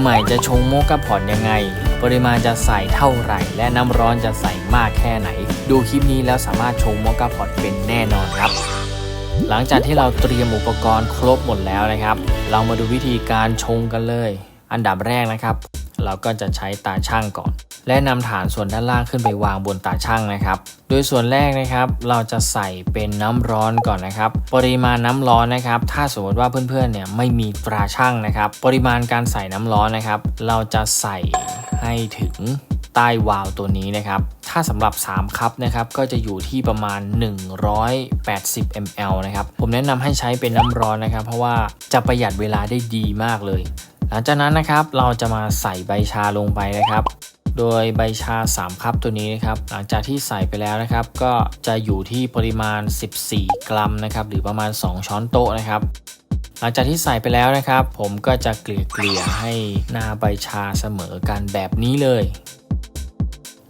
ใหม่จะชงโมกาพอตยังไง ปริมาณจะใส่เท่าไหร่ และน้ำร้อนจะใส่มากแค่ไหน ดูคลิปนี้แล้วสามารถชงโมกาพอตเป็นแน่นอนครับ หลังจากที่เราเตรียมอุปกรณ์ครบหมดแล้วนะครับ เรามาดูวิธีการชงกันเลย อันดับแรกนะครับ เราก็จะใช้ตาช่างก่อน และนำฐานส่วนด้านล่างขึ้นไปวางบนตาช่างนะครับ โดยส่วนแรกนะครับ เราจะใส่เป็นน้ำร้อนก่อนนะครับ ปริมาณน้ำร้อนนะครับ ถ้าสมมติว่าเพื่อนๆเนี่ยไม่มีตราช่างนะครับ ปริมาณการใส่น้ำร้อนนะครับ เราจะใส่ให้ถึงใต้วาล์วตัวนี้นะครับ ถ้าสำหรับ 3คัพนะครับ ก็จะอยู่ที่ประมาณ 180 ml นะครับ ผมแนะนำให้ใช้เป็นน้ำร้อนนะครับ เพราะว่าจะประหยัดเวลาได้ดีมากเลย หลังจากนั้นนะครับเราจะมาใส่ใบชาลงไปนะครับ โดยใบชา 3 คัพตัวนี้นะครับ หลังจากที่ใส่ไปแล้วนะครับ ก็จะอยู่ที่ปริมาณ 14 กรัมนะครับ หรือประมาณ 2 ช้อนโต๊ะนะครับ หลังจากที่ใส่ไปแล้วนะครับ ผมก็จะเกลี่ยเกลี่ยให้หน้าใบชาเสมอกันแบบนี้เลย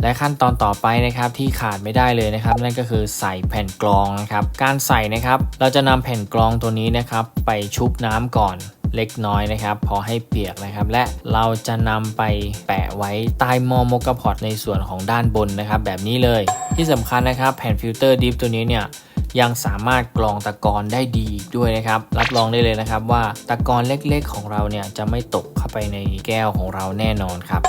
และขั้นตอนต่อไปนะครับที่ขาดไม่ได้เลยนะครับ นั่นก็คือใส่แผ่นกรองนะครับ การใส่นะครับ เราจะนำแผ่นกรองตัวนี้นะครับ ไปชุบน้ำก่อน เล็กน้อยนะครับ พอให้เปียกนะครับ และเราจะนำไปแปะไว้ใต้หม้อโมกาพอตในส่วนของด้านบนนะครับ แบบนี้เลย ที่สำคัญนะครับแผ่นฟิลเตอร์ดิฟตัวนี้เนี่ยยังสามารถกรองตะกอนได้ดีอีกด้วยนะครับ รับรองได้เลยนะครับว่าตะกอนเล็กๆของเราเนี่ยจะไม่ตกเข้าไปในแก้วของเราแน่นอนครับ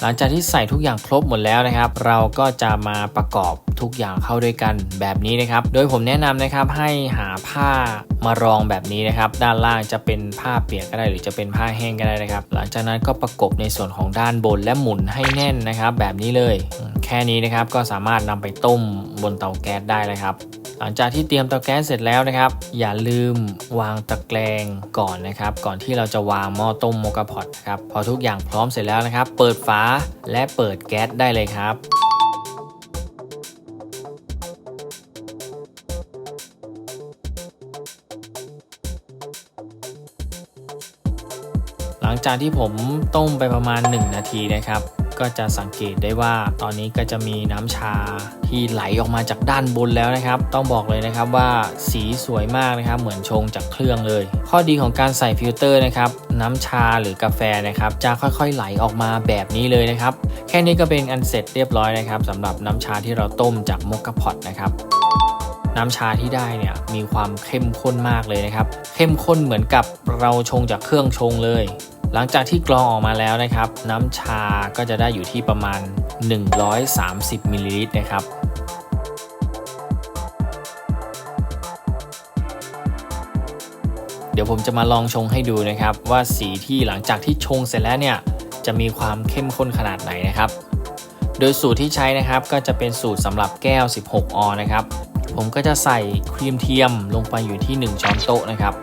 หลังจากที่ใส่ทุกอย่างครบหมดแล้วนะครับ เราก็จะมาประกอบ ทุกอย่างเข้าด้วยกันแบบนี้นะครับ โดยผมแนะนำนะครับให้หาผ้ามารองแบบนี้นะครับ ด้านล่างจะเป็นผ้าเปียกก็ได้ หรือจะเป็นผ้าแห้งก็ได้นะครับ หลังจากนั้นก็ประกบในส่วนของด้านบนและหมุนให้แน่นนะครับ แบบนี้เลย แค่นี้นะครับก็สามารถนำไปต้มบนเตาแก๊สได้เลยครับหลังจากที่เตรียมเตาแก๊สเสร็จแล้วนะครับ อย่าลืมวางตะแกรงก่อนนะครับ ก่อนที่เราจะวางหม้อต้มโมกาพอตนครับพอทุกอย่างพร้อมเสร็จแล้วนะครับ เปิดฝาและเปิดแก๊สได้เลยครับ ลังจากที่ผมต้มไปประมาณ 1 นาทีนะครับ ก็จะสังเกตได้ว่าตอนนี้ก็จะมีน้ำชาที่ไหลออกมาจากด้านบนแล้วนะครับ ต้องบอกเลยนะครับว่าสีสวยมากนะครับ เหมือนชงจากเครื่องเลย ข้อดีของการใส่ฟิลเตอร์นะครับ น้ำชาหรือกาแฟนะครับ จะค่อยๆไหลออกมาแบบนี้เลยนะครับ แค่นี้ก็เป็นอันเสร็จเรียบร้อยนะครับสำหรับน้ำชาที่เราต้มจากโมกาพอตนะครับน้ำชาที่ได้เนี่ยมีความเข้มข้นมากเลยนะครับ เข้มข้นเหมือนกับเราชงจากเครื่องชงเลย หลังจากที่กรองออกมาแล้วนะครับ น้ำชาก็จะได้อยู่ที่ประมาณ 130มิลลิลิตรนะครับเดี๋ยวผมจะมาลองชงให้ดูนะครับ ว่าสีที่หลังจากที่ชงเสร็จแล้วเนี่ยจะมีความเข้มข้นขนาดไหนนะครับ โดยสูตรที่ใช้นะครับก็จะเป็นสูตรสำหรับแก้ว 16 ออนนะครับ ผมก็จะใส่ครีมเทียมลงไปอยู่ที่ 1 ช้อนโต๊ะนะครับ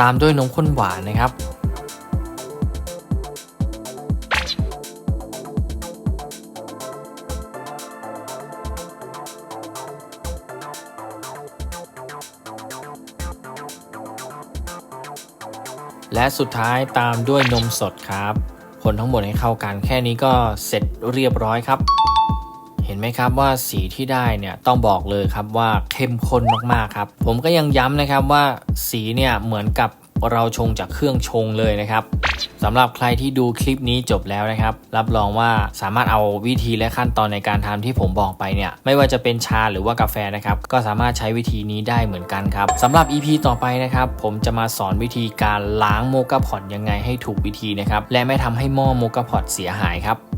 ตามด้วยนมข้นหวานนะครับ และสุดท้ายตามด้วยนมสดครับ คนทั้งหมดให้เข้ากันแค่นี้ก็เสร็จเรียบร้อยครับ ห็นไหมครับว่าสีที่ได้เนี่ยต้องบอกเลยครับว่าเข้มข้นมากๆครับ ผมก็ยังย้ำนะครับว่าสีเนี่ยเหมือนกับเราชงจากเครื่องชงเลยนะครับสำหรับใครที่ดูคลิปนี้จบแล้วนะครับ รับรองว่าสามารถเอาวิธีและขั้นตอนในการทำที่ผมบอกไปเนี่ย ไม่ว่าจะเป็นชาหรือว่ากาแฟนะครับ ก็สามารถใช้วิธีนี้ได้เหมือนกันครับสำหรับ EP ต่อไปนะครับ ผมจะมาสอนวิธีการล้างโมกาพอตยังไงให้ถูกวิธีนะครับ และไม่ทำให้หม้อโมกาพอตเสียหายครับ